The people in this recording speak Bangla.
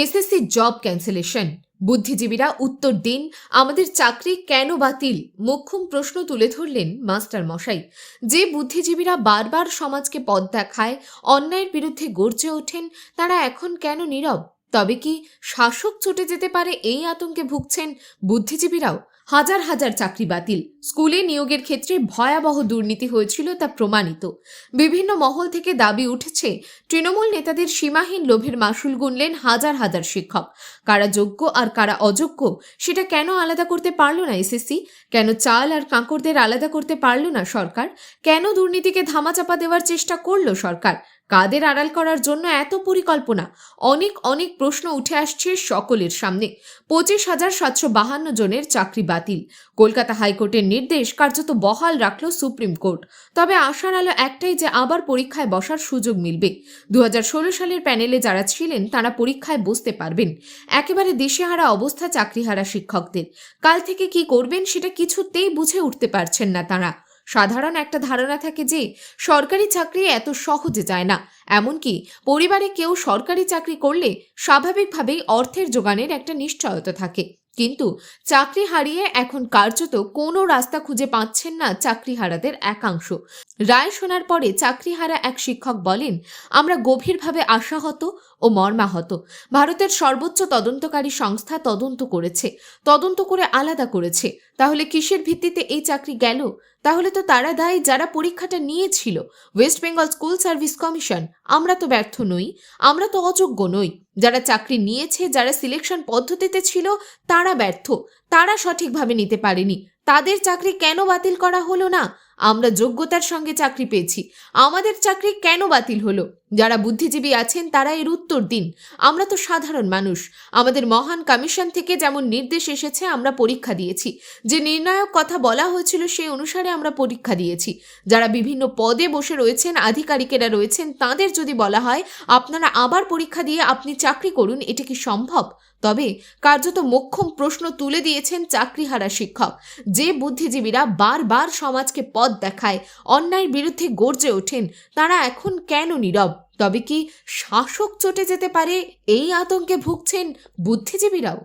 SSC job cancellation. বুদ্ধিজীবীরা উত্তর দিন, আমাদের চাকরি কেন বাতিল? মোক্ষম প্রশ্ন তুলে ধরলেন মাস্টার মশাই। যে বুদ্ধিজীবীরা বারবার সমাজকে পথ দেখায়, অন্যায়ের বিরুদ্ধে গর্জে ওঠেন, তারা এখন কেন নীরব? তবে কি শাসক ছুটে যেতে পারে এই আতঙ্কে ভুগছেন বুদ্ধিজীবীরাও? হাজার হাজার চাকরি বাতিল। স্কুলে নিয়োগের ক্ষেত্রে ভয়াবহ দুর্নীতি হয়েছিল তা প্রমাণিত। বিভিন্ন মহল থেকে দাবি উঠেছে, তৃণমূল নেতাদের সীমাহীন লোভের মাসুল গুনলেন হাজার হাজার শিক্ষক। কারা যোগ্য আর কারা অযোগ্য, সেটা কেন আলাদা করতে পারল না এসএসসি? কেন চাল আর কাঁকড়দের আলাদা করতে পারল না সরকার? কেন দুর্নীতিকে ধামাচাপা দেওয়ার চেষ্টা করল সরকার? কাদের আড়াল করার জন্য এত পরিকল্পনা? অনেক অনেক প্রশ্ন উঠে আসছে সকলের সামনে। পঁচিশ হাজার সাতশো বাহান্ন জনের চাকরি বাতিল কলকাতা হাইকোর্টের নির্দেশ কার্যত বহাল রাখল সুপ্রিম কোর্ট। তবে আশার আলো একটাই যে আবার পরীক্ষায় বসার সুযোগ মিলবে। দুহাজার ষোলো সালের প্যানেলে যারা ছিলেন, তারা পরীক্ষায় বসতে পারবেন। একেবারে দিশেহারা অবস্থা চাকরিহারা শিক্ষকদের। কাল থেকে কি করবেন সেটা কিছুতেই বুঝে উঠতে পারছেন না তারা। সাধারণ একটা ধারণা থাকে যে, সরকারি চাকরি এত সহজে যায় না। এমনকি পরিবারে কেউ সরকারি চাকরি করলে স্বাভাবিকভাবেই অর্থের যোগানের একটা নিশ্চয়তা থাকে। কিন্তু চাকরি হারিয়ে এখন কার্যত কোনো রাস্তা খুঁজে পাচ্ছেন না চাকরিহারাদের একাংশ। রায় শোনার পরে চাকরিহারা এক শিক্ষক বলেন, আমরা গভীরভাবে আশাহত ও মর্মাহত। ভারতের সর্বোচ্চ তদন্তকারী সংস্থা তদন্ত করেছে, তদন্ত করে আলাদা করেছে। তাহলে কিসের ভিত্তিতে এই চাকরি গেল? তাহলে তো তারা দায়ী যারা পরীক্ষাটা নিয়েছিল। West Bengal school service commission, আমরা তো ব্যর্থ নই, আমরা তো অযোগ্য নই। যারা চাকরি নিয়েছে, যারা সিলেকশন পদ্ধতিতে ছিল, তারা ব্যর্থ। তারা সঠিকভাবে নিতে পারেনি। তাদের চাকরি কেন বাতিল করা হলো না? আমরা যোগ্যতার সঙ্গে চাকরি পেয়েছি। আমাদের চাকরি কেন বাতিল হলো? যারা বুদ্ধিজীবী আছেন, তারা এর উত্তর দিন। আমরা তো সাধারণ মানুষ। আমাদের মহান কমিশন থেকে যেমন নির্দেশ এসেছে, আমরা পরীক্ষা দিয়েছি। যে নির্ণায়ক কথা বলা হয়েছিল, সেই অনুসারে আমরা পরীক্ষা দিয়েছি। যারা বিভিন্ন পদে বসে রয়েছেন, আধিকারিকেরা রয়েছেন, তাদের যদি বলা হয়, আপনারা আবার পরীক্ষা দিয়ে আপনি চাকরি করুন, এটা কি সম্ভব? তবে কার্যত মোক্ষম প্রশ্ন তুলে দিয়েছেন চাকরিহারা শিক্ষক। যে বুদ্ধিজীবীরা বারবার সমাজকে পথ দেখায়, অন্যায়ের বিরুদ্ধে গর্জে ওঠেন, তারা এখন কেন নীরব? তবে কি শাসক চটে যেতে পারে এই আতঙ্কে ভুগছেন বুদ্ধিজীবীরাও?